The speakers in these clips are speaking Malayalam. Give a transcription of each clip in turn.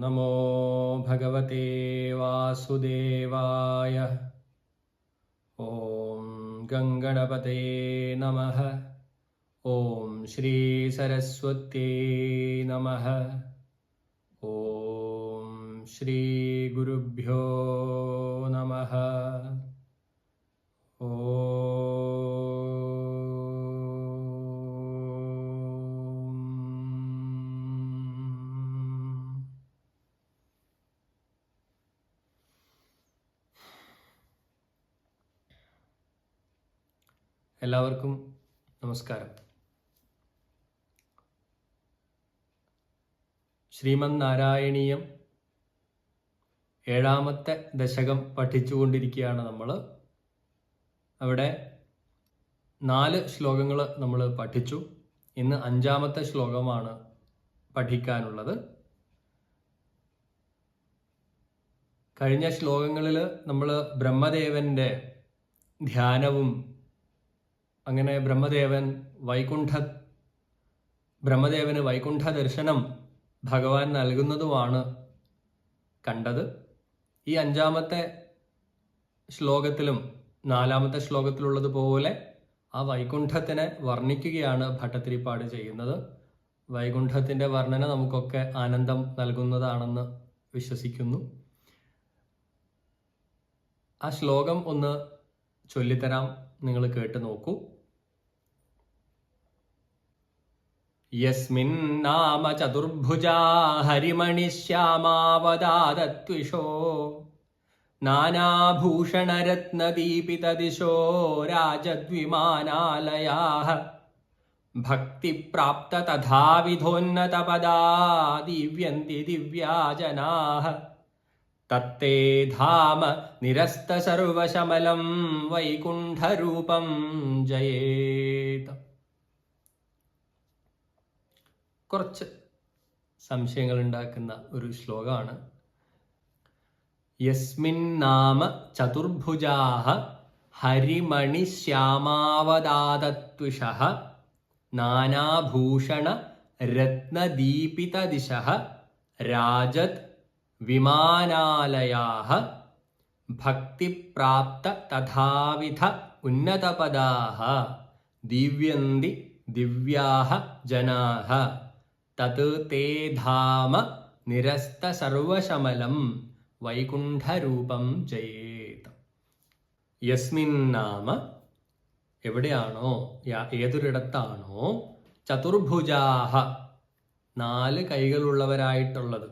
नमो भगवते वासुदेवाय। ॐ गङ्गणपते नमः। ॐ श्रीसरस्वत्यै नमः। ॐ श्रीगुरुभ्यो नमः। എല്ലാവർക്കും നമസ്കാരം. ശ്രീമന് നാരായണീയം ഏഴാമത്തെ ദശകം പഠിച്ചുകൊണ്ടിരിക്കുകയാണ് നമ്മൾ അവിടെ നാല് ശ്ലോകങ്ങൾ നമ്മൾ പഠിച്ചു. ഇന്ന് അഞ്ചാമത്തെ ശ്ലോകമാണ് പഠിക്കാനുള്ളത്. കഴിഞ്ഞ ശ്ലോകങ്ങളിൽ നമ്മൾ ബ്രഹ്മദേവന്റെ ധ്യാനവും അങ്ങനെ ബ്രഹ്മദേവൻ വൈകുണ്ഠ ബ്രഹ്മദേവന് വൈകുണ്ഠ ദർശനം ഭഗവാൻ നൽകുന്നതുമാണ് കണ്ടത്. ഈ അഞ്ചാമത്തെ ശ്ലോകത്തിലും നാലാമത്തെ ശ്ലോകത്തിലുള്ളതുപോലെ ആ വൈകുണ്ഠത്തിനെ വർണിക്കുകയാണ് ഭട്ടത്തിരിപ്പാട് ചെയ്യുന്നത്. വൈകുണ്ഠത്തിന്റെ വർണന നമുക്കൊക്കെ ആനന്ദം നൽകുന്നതാണെന്ന് വിശ്വസിക്കുന്നു. ആ ശ്ലോകം ഒന്ന് ചൊല്ലിത്തരാം. നിങ്ങൾ കേട്ട് നോക്കൂ. യസ്മിന്നാമ ചതുർഭുജാ ഹരിമണിശ്യാമാവതാദത്വിഷോ നാനാഭൂഷണരത്നദീപിതദിശോ രാജദ്വിമാനാലയാ ഭക്തിപ്രാപ്ത തഥാവിധോന്നതപദാ ദിവ്യന്തി ദിവ്യാജനാः തത്തേ ധാമ നിരസ്തസർവശമലം വൈകുണ്ഠരൂപം ജയേത്. കുറച്ച് സംശയങ്ങൾ ഉണ്ടാക്കുന്ന ഒരു ശ്ലോകമാണ്. യസ്മിൻ നാമ ചതുർഭുജാഹ ഹരിമണിശ്യാമാവതാതത്വിഷ നാനാഭൂഷണ രത്നദീപിതദിശ രാജത് വിമാനാലയാഹ ഭക്തിപ്രാപ്ത തഥാവിധ ഉന്നതപദാഹ ദിവ്യന്തി ദിവ്യാഹ ജനാः തത് തേ ധാമ നിരസ്ത സർവശമലം വൈകുണ്ഠരൂപം ജയേത്. യസ്മിൻ നാമ എവിടെയാണോ? ഏതൊരിടത്താണോ? ചതുർഭുജാഹ. നാല് കൈകളുള്ളവരായിട്ടുള്ളത്.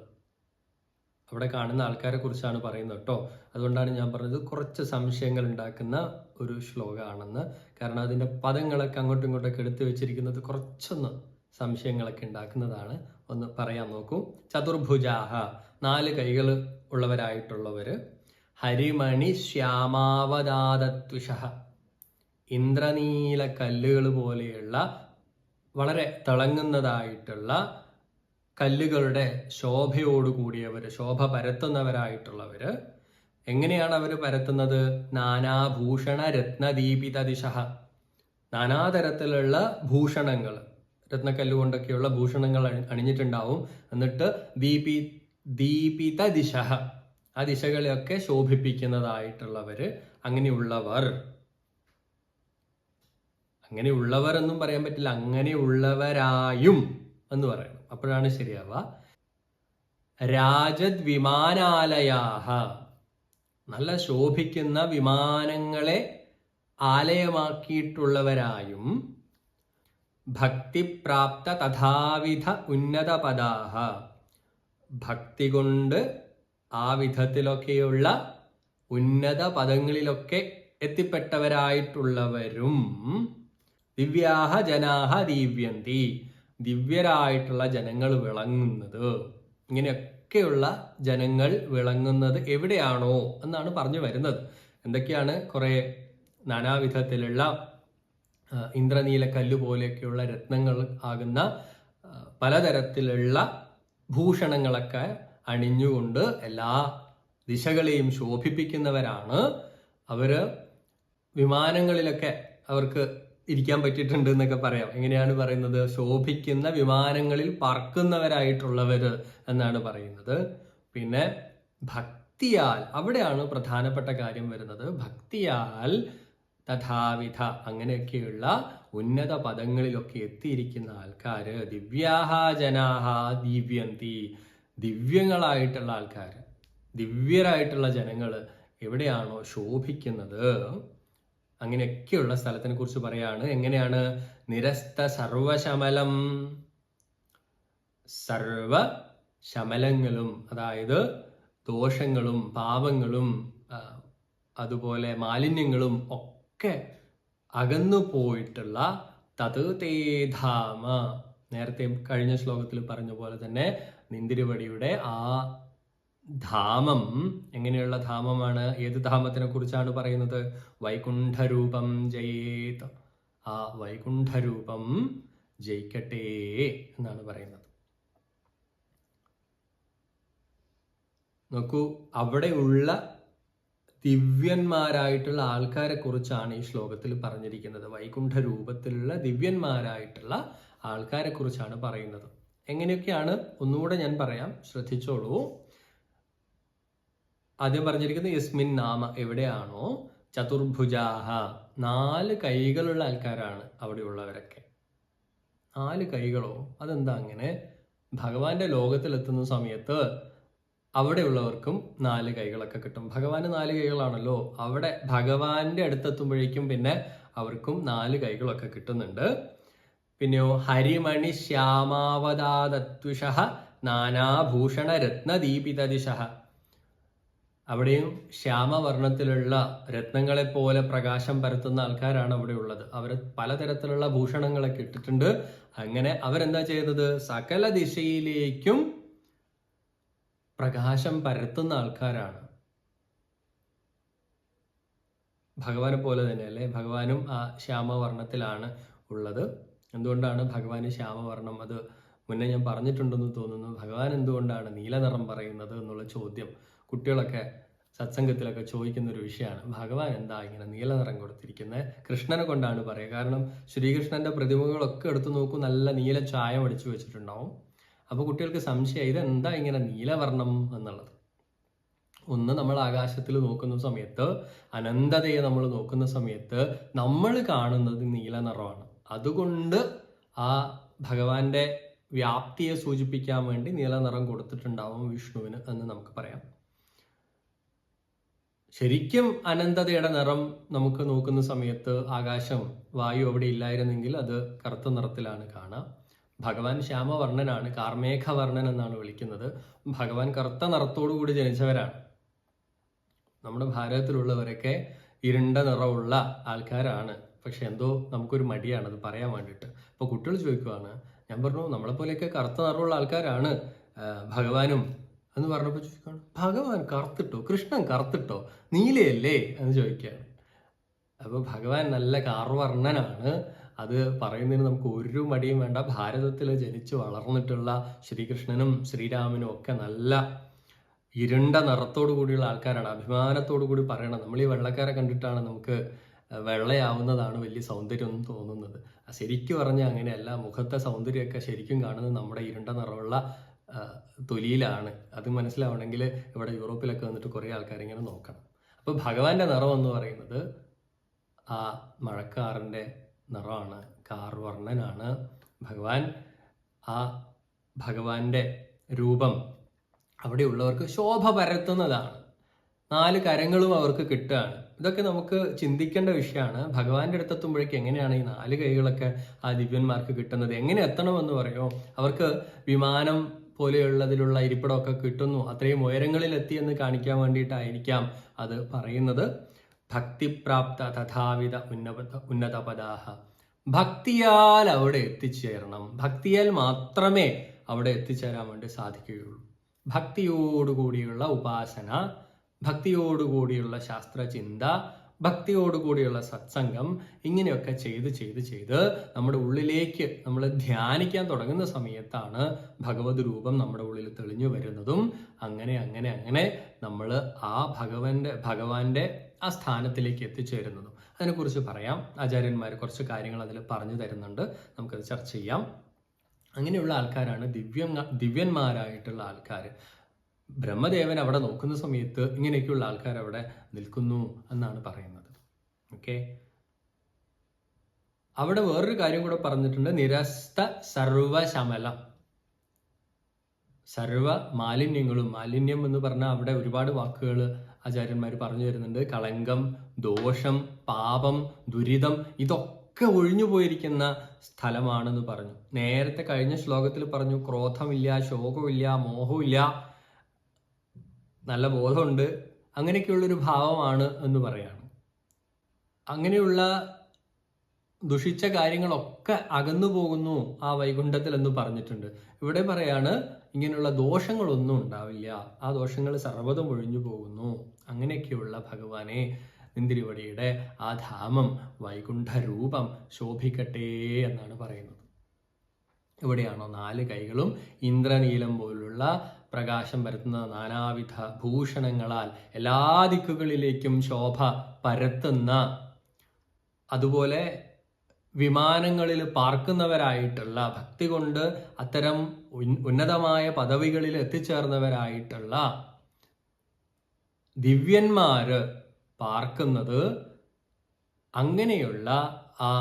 അവിടെ കാണുന്ന ആൾക്കാരെ കുറിച്ചാണ് പറയുന്നത് കേട്ടോ. അതുകൊണ്ടാണ് ഞാൻ പറഞ്ഞത് കുറച്ച് സംശയങ്ങൾ ഉണ്ടാക്കുന്ന ഒരു ശ്ലോകമാണെന്ന്. കാരണം അതിന്റെ പദങ്ങളൊക്കെ അങ്ങോട്ടും ഇങ്ങോട്ടൊക്കെ എടുത്തു വെച്ചിരിക്കുന്നത് കുറച്ചൊന്ന് സംശയങ്ങളൊക്കെ ഉണ്ടാക്കുന്നതാണ്. ഒന്ന് പറയാൻ നോക്കൂ. ചതുർഭുജാഹ. നാല് കൈകൾ ഉള്ളവരായിട്ടുള്ളവർ ഹരിമണി ശ്യാമാവതാതത്വിഷ ഇന്ദ്രനീല കല്ലുകൾ പോലെയുള്ള വളരെ തിളങ്ങുന്നതായിട്ടുള്ള കല്ലുകളുടെ ശോഭയോട് കൂടിയവര് ശോഭ പരത്തുന്നവരായിട്ടുള്ളവർ എങ്ങനെയാണ് അവർ പരത്തുന്നത്? നാനാഭൂഷണ രത്നദീപിത ദിശ നാനാതരത്തിലുള്ള ഭൂഷണങ്ങൾ രത്നക്കല്ല് കൊണ്ടൊക്കെയുള്ള ഭൂഷണങ്ങൾ അണിഞ്ഞിട്ടുണ്ടാവും. എന്നിട്ട് ദീപി ദീപിത ദിശ. ആ ദിശകളെയൊക്കെ ശോഭിപ്പിക്കുന്നതായിട്ടുള്ളവര് അങ്ങനെയുള്ളവർ. അങ്ങനെയുള്ളവർ എന്നും പറയാൻ പറ്റില്ല. അങ്ങനെയുള്ളവരായും എന്ന് പറയണം അപ്പോഴാണ് ശരിയാവ രാജത് വിമാനാലയാഹ നല്ല ശോഭിക്കുന്ന വിമാനങ്ങളെ ആലയമാക്കിയിട്ടുള്ളവരായും ഭക്തിപ്രാപ്ത തഥാവിധ ഉന്നത പദാഹ ഭക്തി കൊണ്ട് ആ വിധത്തിലൊക്കെയുള്ള ഉന്നത പദങ്ങളിലൊക്കെ എത്തിപ്പെട്ടവരായിട്ടുള്ളവരും ദിവ്യാഹ ജനാഹ ദിവ്യന്തി ദിവ്യരായിട്ടുള്ള ജനങ്ങൾ വിളങ്ങുന്നത്. ഇങ്ങനെയൊക്കെയുള്ള ജനങ്ങൾ വിളങ്ങുന്നത് എവിടെയാണോ എന്നാണ് പറഞ്ഞു വരുന്നത്. എന്തൊക്കെയാണ് കുറെ നാനാവിധത്തിലുള്ള ഇന്ദ്രനീല കല്ല് പോലെയൊക്കെയുള്ള രത്നങ്ങൾ ആകുന്ന പലതരത്തിലുള്ള ഭൂഷണങ്ങളൊക്കെ അണിഞ്ഞുകൊണ്ട് എല്ലാ ദിശകളെയും ശോഭിപ്പിക്കുന്നവരാണ്. അവർ വിമാനങ്ങളിലൊക്കെ അവർക്ക് ഇരിക്കാൻ പറ്റിയിട്ടുണ്ട് എന്നൊക്കെ പറയാം. എങ്ങനെയാണ് പറയുന്നത്? ശോഭിക്കുന്ന വിമാനങ്ങളിൽ പറക്കുന്നവരായിട്ടുള്ളവര് എന്നാണ് പറയുന്നത്. പിന്നെ ഭക്തിയാൽ അവിടെയാണ് പ്രധാനപ്പെട്ട കാര്യം വരുന്നത്. ഭക്തിയാൽ തഥാവിധ അങ്ങനെയൊക്കെയുള്ള ഉന്നത പദങ്ങളിലൊക്കെ എത്തിയിരിക്കുന്ന ആൾക്കാര് ദിവ്യാഹ ജനാഹ ദിവ്യന്തി. ദിവ്യങ്ങളായിട്ടുള്ള ആൾക്കാർ ദിവ്യരായിട്ടുള്ള ജനങ്ങൾ എവിടെയാണോ ശോഭിക്കുന്നത്? അങ്ങനെയൊക്കെയുള്ള സ്ഥലത്തിനെ കുറിച്ച് പറയാണ്. എങ്ങനെയാണ്? നിരസ്ത സർവശമലം. സർവ ശമലങ്ങളും അതായത് ദോഷങ്ങളും പാപങ്ങളും അതുപോലെ മാലിന്യങ്ങളും ഒക്കെ അകന്നു പോയിട്ടുള്ള തത് തേധാമ നേരത്തെ കഴിഞ്ഞ ശ്ലോകത്തിൽ പറഞ്ഞ പോലെ തന്നെ നിന്തിരിവടിയുടെ ആ ധാമം. എങ്ങനെയുള്ള ധാമമാണ്? ഏത് ധാമത്തിനെ കുറിച്ചാണ് പറയുന്നത്? വൈകുണ്ഠരൂപം ജയേത്. ആ വൈകുണ്ഠരൂപം ജയിക്കട്ടെ എന്നാണ് പറയുന്നത്. നോക്കൂ അവിടെയുള്ള ദിവ്യന്മാരായിട്ടുള്ള ആൾക്കാരെ കുറിച്ചാണ് ഈ ശ്ലോകത്തിൽ പറഞ്ഞിരിക്കുന്നത്. വൈകുണ്ഠ രൂപത്തിലുള്ള ദിവ്യന്മാരായിട്ടുള്ള ആൾക്കാരെ കുറിച്ചാണ് പറയുന്നത്. എങ്ങനെയൊക്കെയാണ്? ഒന്നുകൂടെ ഞാൻ പറയാം. ശ്രദ്ധിച്ചോളൂ. ആദ്യം പറഞ്ഞിരിക്കുന്നത് യസ്മിൻ നാമ എവിടെയാണോ? ചതുർഭുജാഹ. നാല് കൈകളുള്ള ആൾക്കാരാണ് അവിടെയുള്ളവരൊക്കെ നാല് കൈകളോ? അതെന്താ അങ്ങനെ? ഭഗവാന്റെ ലോകത്തിലെത്തുന്ന സമയത്ത് അവിടെയുള്ളവർക്കും നാല് കൈകളൊക്കെ കിട്ടും. ഭഗവാന് നാല് കൈകളാണല്ലോ. അവിടെ ഭഗവാന്റെ അടുത്തെത്തുമ്പോഴേക്കും പിന്നെ അവർക്കും നാല് കൈകളൊക്കെ കിട്ടുന്നുണ്ട്. പിന്നെയോ ഹരിമണി ശ്യാമാവതാദത്വിഷ നാനാഭൂഷണ രത്നദീപിത ദിശ അവിടെയും ശ്യാമവർണത്തിലുള്ള രത്നങ്ങളെ പോലെ പ്രകാശം പരത്തുന്ന ആൾക്കാരാണ് അവിടെ ഉള്ളത് അവർ പലതരത്തിലുള്ള ഭൂഷണങ്ങളൊക്കെ ഇട്ടിട്ടുണ്ട്. അങ്ങനെ അവരെന്താ ചെയ്തത് സകല ദിശയിലേക്കും പ്രകാശം പരത്തുന്ന ആൾക്കാരാണ്. ഭഗവാനെ പോലെ തന്നെ അല്ലേ? ഭഗവാനും ആ ശ്യാമവർണത്തിലാണ് ഉള്ളത്. എന്തുകൊണ്ടാണ് ഭഗവാന് ശ്യാമവർണം? അത് മുന്നേ ഞാൻ പറഞ്ഞിട്ടുണ്ടെന്ന് തോന്നുന്നു. ഭഗവാൻ എന്തുകൊണ്ടാണ് നീലനിറം പറയുന്നത് എന്നുള്ള ചോദ്യം കുട്ടികളൊക്കെ സത്സംഗത്തിലൊക്കെ ചോദിക്കുന്ന ഒരു വിഷയമാണ്. ഭഗവാൻ എന്താ ഇങ്ങനെ നീലനിറം കൊടുത്തിരിക്കുന്നത്? കൃഷ്ണനെ കൊണ്ടാണ് പറയുക. കാരണം ശ്രീകൃഷ്ണന്റെ പ്രതിമകളൊക്കെ എടുത്തു നോക്കൂ നല്ല നീല ചായം അടിച്ചു വെച്ചിട്ടുണ്ടാവും. അപ്പോൾ കുട്ടികൾക്ക് സംശയം ഇതെന്താ ഇങ്ങനെ നീലവർണം? എന്നുള്ളത്. ഒന്ന് നമ്മൾ ആകാശത്തിൽ നോക്കുന്ന സമയത്ത് അനന്തതയെ നമ്മൾ നോക്കുന്ന സമയത്ത് നമ്മൾ കാണുന്നത് നീല നിറമാണ്. അതുകൊണ്ട് ആ ഭഗവാന്റെ വ്യാപ്തിയെ സൂചിപ്പിക്കാൻ വേണ്ടി നീല നിറം കൊടുത്തിട്ടുണ്ടാവും വിഷ്ണുവിന് എന്ന് നമുക്ക് പറയാം. ശരിക്കും അനന്തതയുടെ നിറം നമുക്ക് നോക്കുന്ന സമയത്ത് ആകാശം വായു അവിടെ ഇല്ലായിരുന്നെങ്കിൽ അത് കറുത്ത നിറത്തിലാണ് കാണുക ഭഗവാൻ ശ്യാമവർണനാണ് കാർമേഘവർണൻ എന്നാണ് വിളിക്കുന്നത്. ഭഗവാൻ കറുത്ത നിറത്തോടു കൂടി ജനിച്ചവരാണ്. നമ്മുടെ ഭാരതത്തിലുള്ളവരൊക്കെ ഇരുണ്ട നിറമുള്ള ആൾക്കാരാണ്. പക്ഷെ എന്തോ നമുക്കൊരു മടിയാണ് അത് പറയാൻ വേണ്ടിയിട്ട്. അപ്പോൾ കുട്ടികൾ ചോദിക്കുവാണ് ഞാൻ പറഞ്ഞു നമ്മളെ പോലെയൊക്കെ കറുത്ത നിറമുള്ള ആൾക്കാരാണ് ഭഗവാനും? എന്ന് പറഞ്ഞപ്പോൾ ചോദിക്കുകയാണ് ഭഗവാൻ കറുത്തിട്ടോ? കൃഷ്ണൻ കറുത്തിട്ടോ? നീലയല്ലേ? എന്ന് ചോദിക്കുകയാണ്. അപ്പോൾ ഭഗവാൻ നല്ല കാർവർണനാണ്. അത് പറയുന്നതിന് നമുക്ക് ഒരു മടിയും വേണ്ട. ഭാരതത്തിൽ ജനിച്ചു വളർന്നിട്ടുള്ള ശ്രീകൃഷ്ണനും ശ്രീരാമനും ഒക്കെ നല്ല ഇരുണ്ട നിറത്തോടു കൂടിയുള്ള ആൾക്കാരാണ്. അഭിമാനത്തോടു കൂടി പറയണം. നമ്മൾ ഈ വെള്ളക്കാരെ കണ്ടിട്ടാണ് നമുക്ക് വെള്ളയാവുന്നതാണ് വലിയ സൗന്ദര്യം എന്ന് തോന്നുന്നത്. ശരിക്കും പറഞ്ഞാൽ അങ്ങനെയല്ല. മുഖത്തെ സൗന്ദര്യമൊക്കെ ശരിക്കും കാണുന്നത് നമ്മുടെ ഇരുണ്ട നിറമുള്ള തൊലിയിലാണ്. അത് മനസ്സിലാവണമെങ്കിൽ ഇവിടെ യൂറോപ്പിലൊക്കെ വന്നിട്ട് കുറേ ആൾക്കാർ ഇങ്ങനെ നോക്കണം. അപ്പോൾ ഭഗവാന്റെ നിറം എന്ന് പറയുന്നത് ആ മഴക്കാറിന്റെ നിറമാണ് കാർവർണനാണ്. ഭഗവാൻ ആ ഭഗവാന്റെ രൂപം അവിടെയുള്ളവർക്ക് ശോഭ പരത്തുന്നതാണ്. നാല് കരങ്ങളും അവർക്ക് കിട്ടുകയാണ്. ഇതൊക്കെ നമുക്ക് ചിന്തിക്കേണ്ട വിഷയമാണ്. ഭഗവാന്റെ അടുത്തെത്തുമ്പോഴേക്ക് എങ്ങനെയാണ് ഈ നാല് കൈകളൊക്കെ ആ ദിവ്യന്മാർക്ക് കിട്ടുന്നത്? എങ്ങനെ എത്തണമെന്ന് പറയുമോ അവർക്ക് വിമാനം പോലെയുള്ളതിലുള്ള ഇരിപ്പിടമൊക്കെ കിട്ടുന്നു. അത്രയും ഉയരങ്ങളിൽ എത്തി എന്ന് കാണിക്കാൻ വേണ്ടിയിട്ടായിരിക്കാം അത് പറയുന്നത്. ഭക്തിപ്രാപ്ത തഥാവിധ ഉന്നത ഉന്നതപദാഹ. ഭക്തിയാൽ അവിടെ എത്തിച്ചേരണം. ഭക്തിയാൽ മാത്രമേ അവിടെ എത്തിച്ചേരാൻ വേണ്ടി സാധിക്കുകയുള്ളൂ. ഭക്തിയോടുകൂടിയുള്ള ഉപാസന ഭക്തിയോടുകൂടിയുള്ള ശാസ്ത്രചിന്ത ഭക്തിയോടുകൂടിയുള്ള സത്സംഗം ഇങ്ങനെയൊക്കെ ചെയ്ത് ചെയ്ത് ചെയ്ത് നമ്മുടെ ഉള്ളിലേക്ക് നമ്മൾ ധ്യാനിക്കാൻ തുടങ്ങുന്ന സമയത്താണ് ഭഗവത് രൂപം നമ്മുടെ ഉള്ളിൽ തെളിഞ്ഞു വരുന്നതും. അങ്ങനെ അങ്ങനെ അങ്ങനെ നമ്മൾ ആ ഭഗവന്റെ ഭഗവാന്റെ ആ സ്ഥാനത്തിലേക്ക് എത്തിച്ചേരുന്നതും. അതിനെക്കുറിച്ച് പറയാം. ആചാര്യന്മാർ കുറച്ച് കാര്യങ്ങൾ അതിൽ പറഞ്ഞു തരുന്നുണ്ട്. നമുക്കത് ചർച്ച ചെയ്യാം. അങ്ങനെയുള്ള ആൾക്കാരാണ് ദിവ്യ ദിവ്യന്മാരായിട്ടുള്ള ആൾക്കാർ ബ്രഹ്മദേവൻ അവിടെ നോക്കുന്ന സമയത്ത് ഇങ്ങനെയൊക്കെയുള്ള ആൾക്കാർ അവിടെ നിൽക്കുന്നു എന്നാണ് പറയുന്നത്. ഓക്കെ? അവിടെ വേറൊരു കാര്യം കൂടെ പറഞ്ഞിട്ടുണ്ട്. നിരസ്ത സർവശമലം. സർവ മാലിന്യങ്ങളും മാലിന്യം എന്ന് പറഞ്ഞാൽ അവിടെ ഒരുപാട് വാക്കുകൾ ആചാര്യന്മാർ പറഞ്ഞു തരുന്നുണ്ട്. കളങ്കം ദോഷം പാപം ദുരിതം ഇതൊക്കെ ഒഴിഞ്ഞു പോയിരിക്കുന്ന സ്ഥലമാണെന്ന് പറഞ്ഞു. നേരത്തെ കഴിഞ്ഞ ശ്ലോകത്തിൽ പറഞ്ഞു ക്രോധമില്ല ശോകമില്ല മോഹമില്ല നല്ല ബോധമുണ്ട് അങ്ങനെയൊക്കെയുള്ളൊരു ഭാവമാണ് എന്ന് പറയാണ്. അങ്ങനെയുള്ള ദുഷിച്ച കാര്യങ്ങളൊക്കെ അകന്നു പോകുന്നു ആ വൈകുണ്ഠത്തിൽ എന്ന് പറഞ്ഞിട്ടുണ്ട്. ഇവിടെ പറയാണ് ഇങ്ങനെയുള്ള ദോഷങ്ങളൊന്നും ഉണ്ടാവില്ല. ആ ദോഷങ്ങൾ സർവതം ഒഴിഞ്ഞു പോകുന്നു. അങ്ങനെയൊക്കെയുള്ള ഭഗവാനെ നിന്തിരിവടിയുടെ ആ ധാമം വൈകുണ്ഠരൂപം ശോഭിക്കട്ടെ എന്നാണ് പറയുന്നത്. ഇവിടെയാണോ നാല് കൈകളും ഇന്ദ്രനീലം പോലുള്ള പ്രകാശം പരത്തുന്ന നാനാവിധ ഭൂഷണങ്ങളാൽ എല്ലാ ദിക്കുകളിലേക്കും ശോഭ പരത്തുന്ന അതുപോലെ വിമാനങ്ങളിൽ പാർക്കുന്നവരായിട്ടുള്ള ഭക്തി കൊണ്ട് അത്തരം ഉന്നതമായ പദവികളിൽ എത്തിച്ചേർന്നവരായിട്ടുള്ള ദിവ്യന്മാര് പാർക്കുന്നത് അങ്ങനെയുള്ള ആ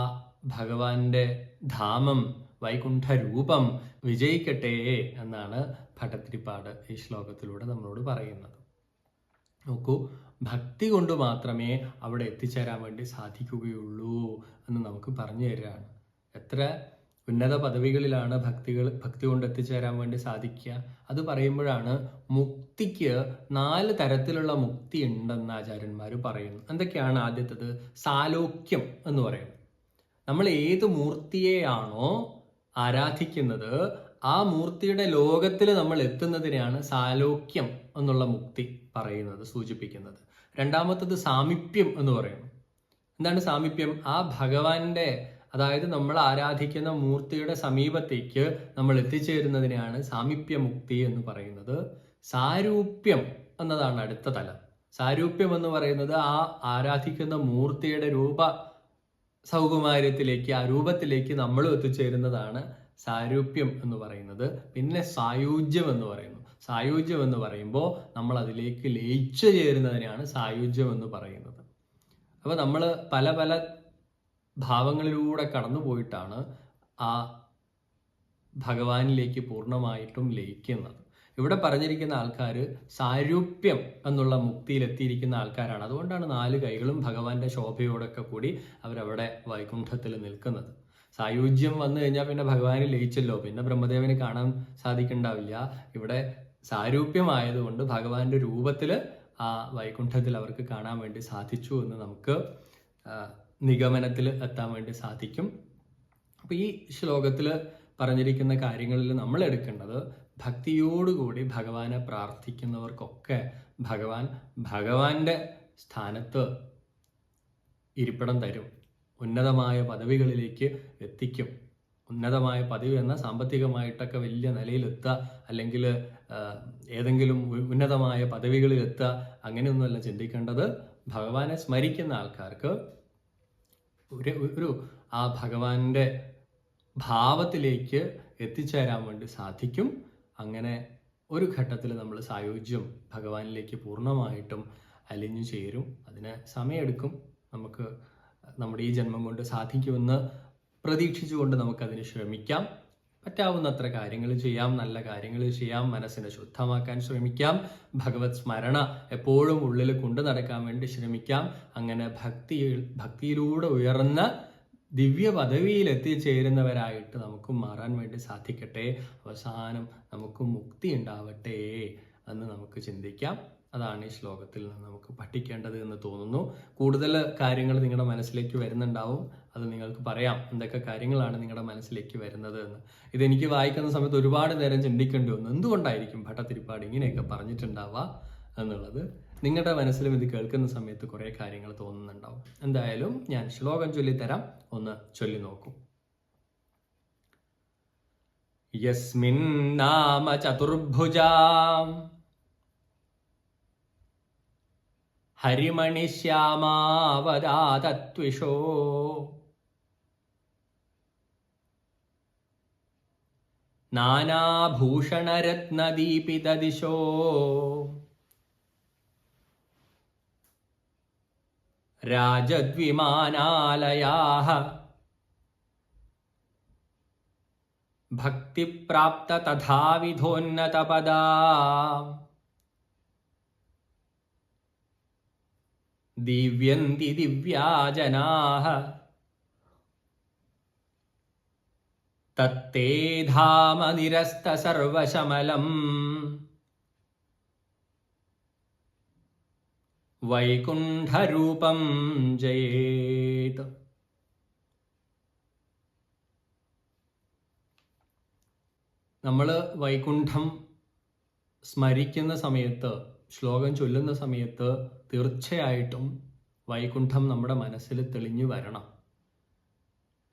ഭഗവാന്റെ ധാമം വൈകുണ്ഠ രൂപം വിജയിക്കട്ടെ എന്നാണ് ഭട്ടത്തിരിപ്പാട് ഈ ശ്ലോകത്തിലൂടെ നമ്മളോട് പറയുന്നത്. നോക്കൂ ഭക്തി കൊണ്ട് മാത്രമേ അവിടെ എത്തിച്ചേരാൻ വേണ്ടി സാധിക്കുകയുള്ളൂ എന്ന് നമുക്ക് പറഞ്ഞു തരികയാണ്. എത്ര ഉന്നത പദവികളിലാണ് ഭക്തികൾ ഭക്തി കൊണ്ട് എത്തിച്ചേരാൻ വേണ്ടി സാധിക്കുക? അത് പറയുമ്പോഴാണ് മുക്തിക്ക് നാല് തരത്തിലുള്ള മുക്തി ഉണ്ടെന്ന് ആചാര്യന്മാർ പറയുന്നു. എന്തൊക്കെയാണ് ആദ്യത്തത്? സാലോക്യം എന്ന് പറയുന്നത് നമ്മൾ ഏത് മൂർത്തിയെയാണോ ആരാധിക്കുന്നത് ആ മൂർത്തിയുടെ ലോകത്തിൽ നമ്മൾ എത്തുന്നതിനെയാണ് സാലോക്യം എന്നുള്ള മുക്തി പറയുന്നത് സൂചിപ്പിക്കുന്നത്. രണ്ടാമത്തത് സാമീപ്യം എന്ന് പറയുന്നു. എന്താണ് സാമീപ്യം? ആ ഭഗവാന്റെ അതായത് നമ്മൾ ആരാധിക്കുന്ന മൂർത്തിയുടെ സമീപത്തേക്ക് നമ്മൾ എത്തിച്ചേരുന്നതിനെയാണ് സാമീപ്യമുക്തി എന്ന് പറയുന്നത്. സാരൂപ്യം എന്നതാണ് അടുത്ത തലം. സാരൂപ്യം എന്ന് പറയുന്നത് ആ ആരാധിക്കുന്ന മൂർത്തിയുടെ രൂപ സൗകുമാര്യത്തിലേക്ക് ആ രൂപത്തിലേക്ക് നമ്മൾ എത്തിച്ചേരുന്നതാണ് സാരൂപ്യം എന്ന് പറയുന്നത് പിന്നെ സായുജ്യം എന്ന് പറയുന്നു. സായുജ്യം എന്ന് പറയുമ്പോൾ നമ്മൾ അതിലേക്ക് ലയിച്ചു ചേരുന്നതിനാണ് സായുജ്യം എന്ന് പറയുന്നത്. അപ്പോൾ നമ്മൾ പല പല ഭാവങ്ങളിലൂടെ കടന്നു പോയിട്ടാണ് ആ ഭഗവാനിലേക്ക് പൂർണമായിട്ടും ലയിക്കുന്നത്. ഇവിടെ പറഞ്ഞിരിക്കുന്ന ആൾക്കാർ സാരൂപ്യം എന്നുള്ള മുക്തിയിലെത്തിയിരിക്കുന്ന ആൾക്കാരാണ്. അതുകൊണ്ടാണ് നാല് കൈകളും ഭഗവാന്റെ ശോഭയോടൊക്കെ കൂടി അവരവിടെ വൈകുണ്ഠത്തിൽ നിൽക്കുന്നത്. സായുജ്യം വന്നു കഴിഞ്ഞാൽ പിന്നെ ഭഗവാനെ ലയിച്ചല്ലോ. പിന്നെ ബ്രഹ്മദേവന് കാണാൻ സാധിക്കണ്ടാവില്ല. ഇവിടെ സാരൂപ്യമായതുകൊണ്ട് ഭഗവാന്റെ രൂപത്തിൽ ആ വൈകുണ്ഠത്തിൽ അവർക്ക് കാണാൻ വേണ്ടി സാധിച്ചു എന്ന് നമുക്ക് നിഗമനത്തിൽ എത്താൻ വേണ്ടി സാധിക്കും. അപ്പൊ ഈ ശ്ലോകത്തിൽ പറഞ്ഞിരിക്കുന്ന കാര്യങ്ങളിൽ നമ്മൾ എടുക്കേണ്ടത് ഭക്തിയോടുകൂടി ഭഗവാനെ പ്രാർത്ഥിക്കുന്നവർക്കൊക്കെ ഭഗവാൻ ഭഗവാന്റെ സ്ഥാനത്ത് ഇരിപ്പിടം തരും. ഉന്നതമായ പദവികളിലേക്ക് എത്തിക്കും. ഉന്നതമായ പദവി എന്ന സാമ്പത്തികമായിട്ടൊക്കെ വലിയ നിലയിലെത്തുക അല്ലെങ്കിൽ ഏതെങ്കിലും ഉന്നതമായ പദവികളിൽ എത്തുക അങ്ങനെയൊന്നുമല്ല ചിന്തിക്കേണ്ടത്. ഭഗവാനെ സ്മരിക്കുന്ന ആൾക്കാർക്ക് ഒരു ഒരു ആ ഭഗവാന്റെ ഭാവത്തിലേക്ക് എത്തിച്ചേരാൻ വേണ്ടി സാധിക്കും. അങ്ങനെ ഒരു ഘട്ടത്തിൽ നമ്മൾ സായുജ്യം ഭഗവാനിലേക്ക് പൂർണമായിട്ടും അലിഞ്ഞു ചേരും. അതിന് സമയമെടുക്കും. നമുക്ക് നമ്മുടെ ഈ ജന്മം കൊണ്ട് സാധിക്കുമെന്ന് പ്രതീക്ഷിച്ചുകൊണ്ട് നമുക്കതിന് ശ്രമിക്കാം. പറ്റാവുന്നത്ര കാര്യങ്ങൾ ചെയ്യാം നല്ല കാര്യങ്ങൾ ചെയ്യാം മനസ്സിനെ ശുദ്ധമാക്കാൻ ശ്രമിക്കാം ഭഗവത് സ്മരണ എപ്പോഴും ഉള്ളിൽ കൊണ്ടു നടക്കാൻ വേണ്ടി ശ്രമിക്കാം. അങ്ങനെ ഭക്തി ഭക്തിയിലൂടെ ഉയർന്ന ദിവ്യ പദവിയിൽ എത്തിച്ചേരുന്നവരായിട്ട് നമുക്കും മാറാൻ വേണ്ടി സാധിക്കട്ടെ. അവസാനം നമുക്ക് മുക്തി ഉണ്ടാവട്ടെ എന്ന് നമുക്ക് ചിന്തിക്കാം. അതാണ് ഈ ശ്ലോകത്തിൽ നിന്ന് നമുക്ക് പഠിക്കേണ്ടത് എന്ന് തോന്നുന്നു. കൂടുതൽ കാര്യങ്ങൾ നിങ്ങളുടെ മനസ്സിലേക്ക് വരുന്നുണ്ടാവും. അത് നിങ്ങൾക്ക് പറയാം. എന്തൊക്കെ കാര്യങ്ങളാണ് നിങ്ങളുടെ മനസ്സിലേക്ക് വരുന്നത് എന്ന്. ഇതെനിക്ക് വായിക്കുന്ന സമയത്ത് ഒരുപാട് നേരം ചിന്തിക്കേണ്ടി വന്നു. എന്തുകൊണ്ടായിരിക്കും ഭട്ടത്തിരിപ്പാട് ഇങ്ങനെയൊക്കെ പറഞ്ഞിട്ടുണ്ടാവുക എന്നുള്ളത്? നിങ്ങളുടെ മനസ്സിലും ഇത് കേൾക്കുന്ന സമയത്ത് കുറേ കാര്യങ്ങൾ തോന്നുന്നുണ്ടാവും. എന്തായാലും ഞാൻ ശ്ലോകം ചൊല്ലി തരാം ഒന്ന് ചൊല്ലി നോക്കൂ. യസ്മിൻ നാമ ചതുർഭുജാം. ഹരിമണിശ്യാമാവതാതത്വിഷോ നാനാഭൂഷണരത്നദീപിതദിശോ. രാജദ്വിമാനാലയാഹ. ഭക്തിപ്രാപ്ത തഥാവിധോന്നതപദാ ദിവ്യന്തി ദിവ്യാജനാഹ. തത്തേ ധാമ നിരസ്ത സർവശമലം. വൈകുണ്ഠരൂപം ജയേത്. നമ്മൾ വൈകുണ്ഠം സ്മരിക്കുന്ന സമയത്ത് ശ്ലോകം ചൊല്ലുന്ന സമയത്ത് തീർച്ചയായിട്ടും വൈകുണ്ഠം നമ്മുടെ മനസ്സിൽ തെളിഞ്ഞു വരണം.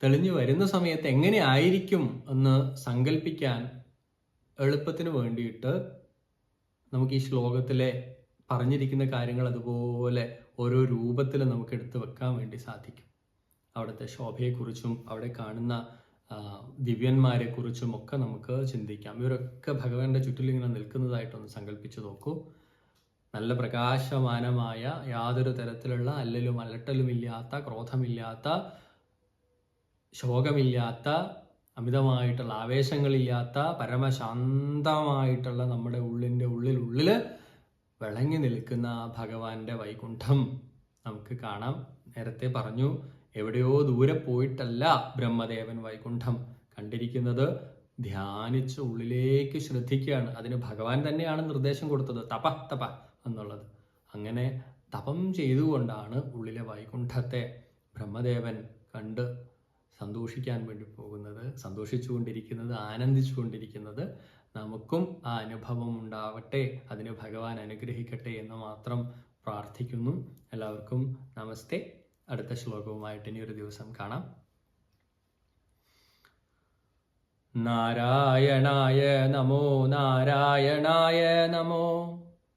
തെളിഞ്ഞു വരുന്ന സമയത്ത് എങ്ങനെ ആയിരിക്കും എന്ന് സങ്കല്പിക്കാൻ എളുപ്പത്തിന് വേണ്ടിയിട്ട് നമുക്ക് ഈ ശ്ലോകത്തിലെ പറഞ്ഞിരിക്കുന്ന കാര്യങ്ങൾ അതുപോലെ ഓരോ രൂപത്തിൽ നമുക്ക് എടുത്തു വെക്കാൻ വേണ്ടി സാധിക്കും. അവിടുത്തെ ശോഭയെക്കുറിച്ചും അവിടെ കാണുന്ന ദിവ്യന്മാരെ ദിവ്യന്മാരെക്കുറിച്ചും ഒക്കെ നമുക്ക് ചിന്തിക്കാം. ഇവരൊക്കെ ഭഗവാന്റെ ചുറ്റിലിങ്ങനെ നിൽക്കുന്നതായിട്ടൊന്ന് സങ്കല്പിച്ചു നോക്കൂ. നല്ല പ്രകാശമാനമായ യാതൊരു തരത്തിലുള്ള അല്ലലും അലട്ടലുമില്ലാത്ത ക്രോധമില്ലാത്ത ശോകമില്ലാത്ത അമിതമായിട്ടുള്ള ആവേശങ്ങളില്ലാത്ത പരമശാന്തമായിട്ടുള്ള നമ്മുടെ ഉള്ളിന്റെ ഉള്ളിൽ ഉള്ളിൽ വിളങ്ങി നിൽക്കുന്ന ഭഗവാന്റെ വൈകുണ്ഠം നമുക്ക് കാണാം. നേരത്തെ പറഞ്ഞു എവിടെയോ ദൂരെ പോയിട്ടല്ല ബ്രഹ്മദേവൻ വൈകുണ്ഠം കണ്ടിരിക്കുന്നത്. ധ്യാനിച്ച് ഉള്ളിലേക്ക് ശ്രദ്ധിക്കുകയാണ്. അതിന് ഭഗവാൻ തന്നെയാണ് നിർദ്ദേശം കൊടുത്തത്. തപ തപ. എന്നുള്ളത്. അങ്ങനെ തപം ചെയ്തുകൊണ്ടാണ് ഉള്ളിലെ വൈകുണ്ഠത്തെ ബ്രഹ്മദേവൻ കണ്ട് സന്തോഷിക്കാൻ വേണ്ടി പോകുന്നത്. സന്തോഷിച്ചുകൊണ്ടിരിക്കുന്നത് ആനന്ദിച്ചുകൊണ്ടിരിക്കുന്നത് നമുക്കും ആ അനുഭവം ഉണ്ടാവട്ടെ അതിന് ഭഗവാൻ അനുഗ്രഹിക്കട്ടെ എന്ന് മാത്രം പ്രാർത്ഥിക്കുന്നു. എല്ലാവർക്കും നമസ്തേ. അടുത്ത ശ്ലോകവുമായിട്ട് ഇനി ഒരു ദിവസം കാണാം. നാരായണായ നമോ നാരായണായ നമോ.